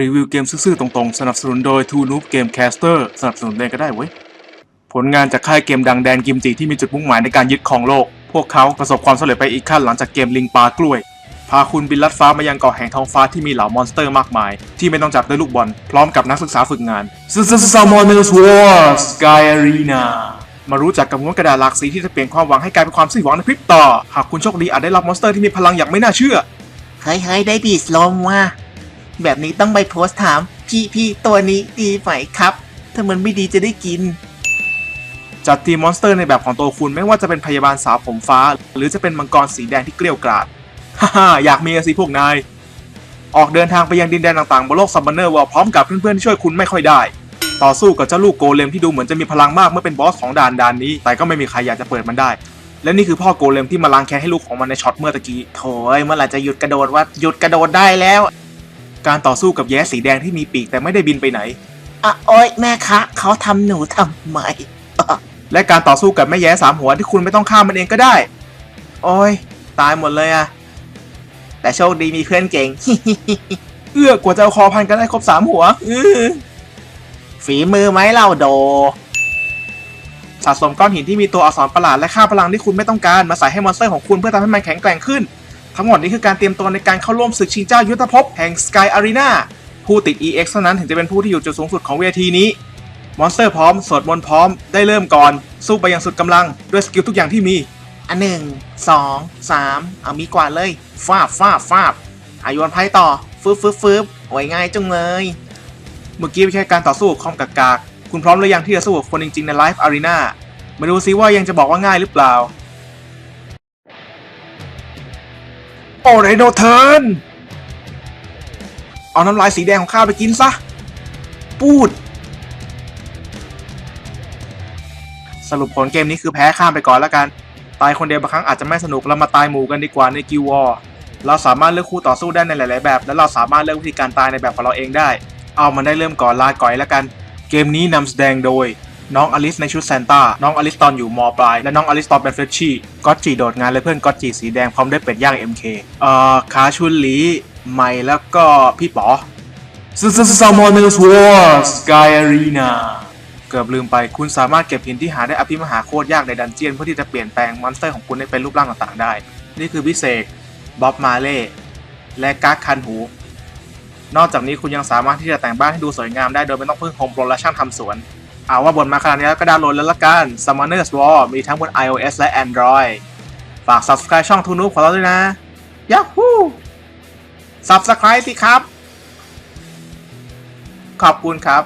รีวิวเกมซื่อๆตรงๆ สนับสนุนโดย t ูนู b เกมแคสเตอร์สนับสนุนเองก็ได้เว้ย ผลงานจากค่ายเกมดังแดนกิมจิที่มีจุดมุ่งหมายในการยึดครองโลก พวกเขาประสบความสำเร็จไปอีกขั้นหลังจากเกมลิงปลากล้วย พาคุณบินลัดฟ้ามายังเกาะแห่งท้องฟ้าที่มีเหล่ามอนสเตอร์มากมาย ที่ไม่ต้องจับด้วยลูกบอล พร้อมกับนักศึกษาฝึกงาน s u m m o n e r s War Sky Arena มารู้จักกับม้วนกระดาษหลากสีที่จะเปลี่ยนความหวังให้กลายเป็นความสิ้นหวังในพริบตาหากคุณโชคดีอาจได้รับมอนสเตอร์ที่มีพลังอย่างไม่น่าเชื่อเฮ้ยเฮ้ยได้บีสลมว่ะ แบบนี้ต้องไปโพสต์ถาม พี่พี่ตัวนี้ดีไหมครับ ถ้ามันไม่ดีจะได้กิน จัดทีมมอนสเตอร์ในแบบของตัวคุณไม่ว่าจะเป็นพยาบาลสาวผมฟ้า หรือจะเป็นมังกรสีแดงที่เกลี้ยวกราดฮ่าฮ่าอยากมีอะสิพวกนาย ออกเดินทางไปยังดินแดนต่างๆบนโลกซัมบันเนอร์วอลพร้อมกับเพื่อนๆที่ช่วยคุณไม่ค่อยได้ ต่อสู้กับเจ้าลูกโกเลมที่ดูเหมือนจะมีพลังมากเมื่อเป็นบอสของด่านด่านนี้ แต่ก็ไม่มีใครอยากจะเปิดมันได้ และนี่คือพ่อโกเลมที่มาล้างแค้นให้ลูกของมันในช็อตเมื่อตะกี้โถยเมื่อไหร่จะหยุดกระโดดว่าหยุดกระโดดได้แล้ว การต่อสู้กับแย้สีแดงที่มีปีกแต่ไม่ได้บินไปไหน อะโอ้ยแม่คะเขาทำหนูทำไมและการต่อสู้กับแม่แย้สามหัวที่คุณไม่ต้องฆ่ามันเองก็ได้ โอ้ย ตายหมดเลยอะแต่โชคดีมีเพื่อนเก่ง เอื้อกว่าจะเอาคอพันกันได้ครบสามหัวอื้อฝีมือไหมเราโด สะสมก้อนหินที่มีตัวอักษรประหลาดและค่าพลังที่คุณไม่ต้องการมาใส่ให้มอนสเตอร์ของคุณเพื่อทำให้มันแข็งแกร่งขึ้น ทั้งหมดนี้คือการเตรียมตัวในการเข้าร่วมศึกชิงเจ้ายุทธภพแห่ง Sky Arena ผู้ติด EX เท่านั้นถึงจะเป็นผู้ที่อยู่จุดสูงสุดของเวทีนี้ มอนสเตอร์พร้อม สวดมนต์พร้อม ได้เริ่มก่อน สู้ไปอย่างสุดกำลัง ด้วยสกิลทุกอย่างที่มี อันหนึ่งสองสามเอามีกว่าเลยฟาบฟาบฟาบอายุวันไพ่ต่อฟึบฟึบฟึบโอ้ยง่ายจังเลย เมื่อกี้ไม่ใช่การต่อสู้คอมกากๆคุณพร้อมหรือยังที่จะสู้กับคนจริงๆในไลฟ์อารีนามาดูซิว่ายังจะบอกว่าง่ายหรือเปล่า โอ้ไรโนเทิร์นเอาน้ำลายสีแดงของข้าไปกินซะ ปูด สรุปผลเกมนี้คือแพ้ข้ามไปก่อนแล้วกัน ตายคนเดียวบางครั้งอาจจะไม่สนุก เรามาตายหมู่กันดีกว่าในกิววอร์เราสามารถเลือกคู่ต่อสู้ได้ในหลาย ๆ แบบ และเราสามารถเลือกวิธีการตายในแบบของเราเองได้ เอามันได้เริ่มก่อนลาก่อยแล้วกัน เกมนี้นำแสดงโดย น้องอลิสในชุดซนต้า น้องอลิสตอนอยู่มปลาย และน้องอลิสตอนเป็นเฟรชชี่ก็ตจีโดดงานและเพื่อนก็ตจีสีแดงพร้อมด้วยเป็ดย่าง MK เอ่อคาชุนหลีใหม่แล้วก็พี่ป๋อซซามอนเนอร์สวอร์สกายอารีนาเกือบลืมไปคุณสามารถเก็บหินที่หาได้อภิมหาโคตรยากในดันเจียนเพื่อที่จะเปลี่ยนแปลงมอนสเตอร์ของคุณให้เป็นรูปร่างต่างๆได้ นี่คือพิเศษบ๊อบมาเล่และการ์ดคันหู นอกจากนี้คุณยังสามารถที่จะแต่งบ้านให้ดูสวยงามได้โดยไม่ต้องพึ่งโฮมโปรและช่างทำสวน เอาว่าบนมาขนาดนี้แล้วก็ดาวน์โหลดแล้วละกัน Summoners War มีทั้งบน iOS และ Android ฝาก subscribe ช่องทูนูของเราด้วยนะ Yahoo subscribe สิครับ ขอบคุณครับ